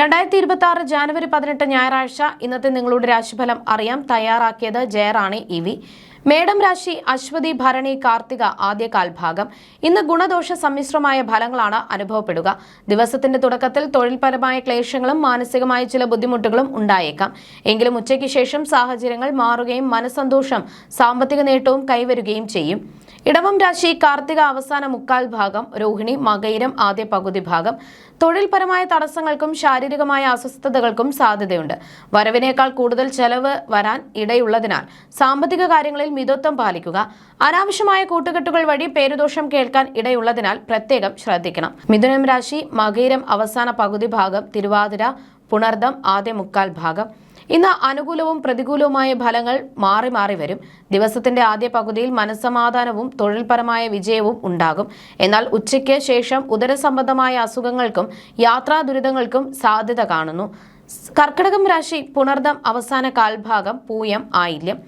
രണ്ടായിരത്തി ഇരുപത്തി ആറ് ജാനുവരി പതിനെട്ട് ഞായറാഴ്ച ഇന്നത്തെ നിങ്ങളുടെ രാശിഫലം അറിയാം തയ്യാറാക്കിയത് ജയറാണി ഇ വി. മേടം രാശി അശ്വതി ഭരണി കാർത്തിക ആദ്യ കാൽഭാഗം. ഇന്ന് ഗുണദോഷ സമ്മിശ്രമായ ഫലങ്ങളാണ് അനുഭവപ്പെടുക. ദിവസത്തിന്റെ തുടക്കത്തിൽ തൊഴിൽപരമായ ക്ലേശങ്ങളും മാനസികമായ ചില ബുദ്ധിമുട്ടുകളും ഉണ്ടായേക്കാം. എങ്കിലും ഉച്ചയ്ക്ക് ശേഷം സാഹചര്യങ്ങൾ മാറുകയും മനസന്തോഷം സാമ്പത്തിക നേട്ടവും കൈവരുകയും ചെയ്യും. ഇടവം രാശി കാർത്തിക അവസാന മുക്കാൽ ഭാഗം രോഹിണി മകയിരം ആദ്യ പകുതി ഭാഗം. തൊഴിൽപരമായ തടസ്സങ്ങൾക്കും ശാരീരികമായ അസ്വസ്ഥതകൾക്കും സാധ്യതയുണ്ട്. വരവിനേക്കാൾ കൂടുതൽ ചെലവ് വരാൻ ഇടയുള്ളതിനാൽ സാമ്പത്തിക കാര്യങ്ങളിൽ മിതത്വം പാലിക്കുക. അനാവശ്യമായ കൂട്ടുകെട്ടുകൾ വഴി പേരുദോഷം കേൾക്കാൻ ഇടയുള്ളതിനാൽ പ്രത്യേകം ശ്രദ്ധിക്കണം. മിഥുനം രാശി മകീരം അവസാന പകുതി ഭാഗം തിരുവാതിര പുണർദം ആദ്യ മുക്കാൽ ഭാഗം. ഇന്ന് അനുകൂലവും പ്രതികൂലവുമായ ഫലങ്ങൾ മാറി മാറി വരും. ദിവസത്തിന്റെ ആദ്യ പകുതിയിൽ മനസ്സമാധാനവും തൊഴിൽപരമായ വിജയവും ഉണ്ടാകും. എന്നാൽ ഉച്ചയ്ക്ക് ശേഷം ഉദരസംബന്ധമായ അസുഖങ്ങൾക്കും യാത്രാ ദുരിതങ്ങൾക്കും സാധ്യത കാണുന്നു. കർക്കിടകം രാശി പുണർദം അവസാന കാൽഭാഗം പൂയം ആയില്യം.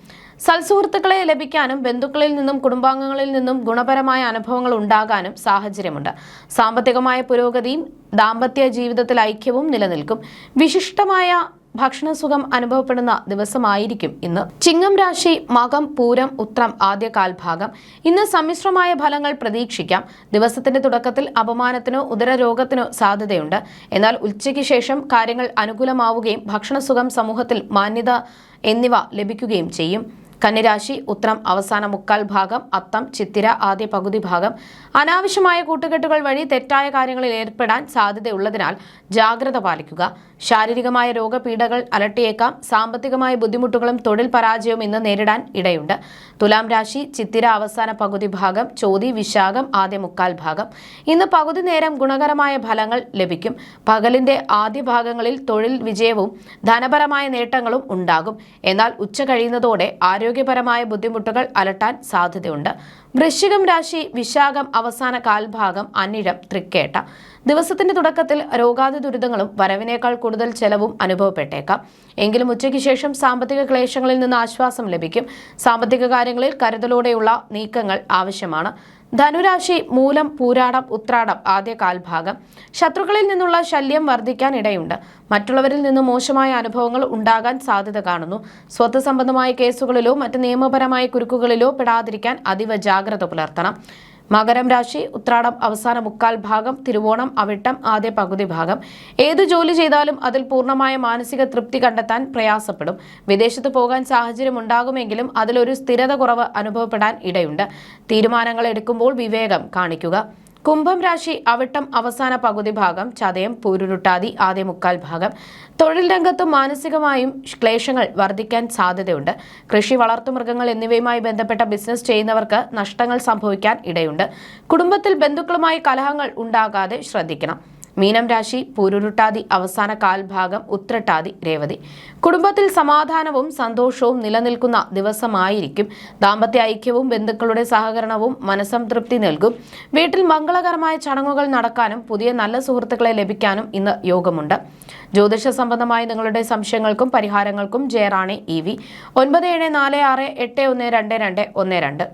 സൽസുഹൃത്തുക്കളെ ലഭിക്കാനും ബന്ധുക്കളിൽ നിന്നും കുടുംബാംഗങ്ങളിൽ നിന്നും ഗുണപരമായ അനുഭവങ്ങൾ ഉണ്ടാകാനും സാഹചര്യമുണ്ട്. സാമ്പത്തികമായ പുരോഗതിയും ദാമ്പത്യ ജീവിതത്തിൽ ഐക്യവും നിലനിൽക്കും. വിശിഷ്ടമായ ഭക്ഷണസുഖം അനുഭവപ്പെടുന്ന ദിവസമായിരിക്കും ഇന്ന്. ചിങ്ങം രാശി മകം പൂരം ഉത്രം ആദ്യ കാൽഭാഗം ഇന്ന് സമ്മിശ്രമായ ഫലങ്ങൾ പ്രതീക്ഷിക്കാം. ദിവസത്തിന്റെ തുടക്കത്തിൽ അപമാനത്തിനോ ഉദരരോഗത്തിനോ സാധ്യതയുണ്ട്. എന്നാൽ ഉച്ചയ്ക്ക് ശേഷം കാര്യങ്ങൾ അനുകൂലമാവുകയും ഭക്ഷണസുഖം സമൂഹത്തിൽ മാന്യത എന്നിവ ലഭിക്കുകയും ചെയ്യും. കന്നിരാശി ഉത്രം അവസാന മുക്കാൽ ഭാഗം അത്തം ചിത്തിര ആദ്യ പകുതി ഭാഗം. അനാവശ്യമായ കൂട്ടുകെട്ടുകൾ വഴി തെറ്റായ കാര്യങ്ങളിൽ ഏർപ്പെടാൻ സാധ്യതയുള്ളതിനാൽ ജാഗ്രത പാലിക്കുക. ശാരീരികമായ രോഗപീഠകൾ അലട്ടിയേക്കാം. സാമ്പത്തികമായ ബുദ്ധിമുട്ടുകളും തൊഴിൽ പരാജയവും ഇന്ന് നേരിടാൻ ഇടയുണ്ട്. തുലാം രാശി ചിത്തിര അവസാന പകുതി ഭാഗം ചോതി വിശാഖം ആദ്യ മുക്കാൽ ഭാഗം. ഇന്ന് പകുതി നേരം ഗുണകരമായ ഫലങ്ങൾ ലഭിക്കും. പകലിന്റെ ആദ്യ ഭാഗങ്ങളിൽ തൊഴിൽ വിജയവും ധനപരമായ നേട്ടങ്ങളും ഉണ്ടാകും. എന്നാൽ ഉച്ച കഴിയുന്നതോടെ ആരോഗ്യപരമായ ബുദ്ധിമുട്ടുകൾ അലട്ടാൻ സാധ്യതയുണ്ട്. വൃശ്ചികം രാശി വിശാഖം അവസാന കാൽഭാഗം അന്നിഴം തൃക്കേട്ട. ദിവസത്തിന്റെ തുടക്കത്തിൽ രോഗാതി ദുരിതങ്ങളും വരവിനേക്കാൾ കൂടുതൽ ചെലവും അനുഭവപ്പെട്ടേക്കാം. എങ്കിലും ഉച്ചയ്ക്ക് ശേഷം സാമ്പത്തിക ക്ലേശങ്ങളിൽ നിന്ന് ആശ്വാസം ലഭിക്കും. സാമ്പത്തിക കാര്യങ്ങളിൽ കരുതലോടെയുള്ള നീക്കങ്ങൾ ആവശ്യമാണ്. ധനുരാശി മൂലം പൂരാടം ഉത്രാടം ആദ്യ കാൽഭാഗം. ശത്രുക്കളിൽ നിന്നുള്ള ശല്യം വർദ്ധിക്കാൻ ഇടയുണ്ട്. മറ്റുള്ളവരിൽ നിന്ന് മോശമായ അനുഭവങ്ങൾ ഉണ്ടാകാൻ സാധ്യത കാണുന്നു. സ്വത്ത് സംബന്ധമായ കേസുകളിലോ മറ്റ് നിയമപരമായ കുരുക്കുകളിലോ പെടാതിരിക്കാൻ അതീവ ജാഗ്രത പുലർത്തണം. മകരം രാശി ഉത്രാടം അവസാന മുക്കാൽ ഭാഗം തിരുവോണം അവിട്ടം ആദ്യ പകുതി ഭാഗം. ഏത് ജോലി ചെയ്താലും അതിൽ പൂർണമായ മാനസിക തൃപ്തി കണ്ടെത്താൻ പ്രയാസപ്പെടും. വിദേശത്ത് പോകാൻ സാഹചര്യം ഉണ്ടാകുമെങ്കിലും അതിലൊരു സ്ഥിരത കുറവ് അനുഭവപ്പെടാൻ ഇടയുണ്ട്. തീരുമാനങ്ങൾ എടുക്കുമ്പോൾ വിവേകം കാണിക്കുക. കുംഭം രാശി അവിട്ടം അവസാന പകുതി ഭാഗം ചതയം പൂരുരുട്ടാതി ആദ്യ മുക്കാൽ ഭാഗം. തൊഴിൽ രംഗത്തും മാനസികമായും ക്ലേശങ്ങൾ വർദ്ധിക്കാൻ സാധ്യതയുണ്ട്. കൃഷി വളർത്തുമൃഗങ്ങൾ എന്നിവയുമായി ബന്ധപ്പെട്ട ബിസിനസ് ചെയ്യുന്നവർക്ക് നഷ്ടങ്ങൾ സംഭവിക്കാൻ ഇടയുണ്ട്. കുടുംബത്തിൽ ബന്ധുക്കളുമായി കലഹങ്ങൾ ഉണ്ടാകാതെ ശ്രദ്ധിക്കണം. മീനം രാശി പൂരുരുട്ടാതി അവസാന കാൽഭാഗം ഉത്രട്ടാതി രേവതി. കുടുംബത്തിൽ സമാധാനവും സന്തോഷവും നിലനിൽക്കുന്ന ദിവസമായിരിക്കും. ദാമ്പത്യ ഐക്യവും ബന്ധുക്കളുടെ സഹകരണവും മനസംതൃപ്തി നൽകും. വീട്ടിൽ മംഗളകരമായ ചടങ്ങുകൾ നടക്കാനും പുതിയ നല്ല സുഹൃത്തുക്കളെ ലഭിക്കാനും ഇന്ന് യോഗമുണ്ട്. ജ്യോതിഷ സംബന്ധമായ നിങ്ങളുടെ സംശയങ്ങൾക്കും പരിഹാരങ്ങൾക്കും ജയറാണി ഇ വി. ഒൻപത് ഏഴ് നാല് ആറ് എട്ട് ഒന്ന് രണ്ട് രണ്ട് ഒന്ന് രണ്ട്.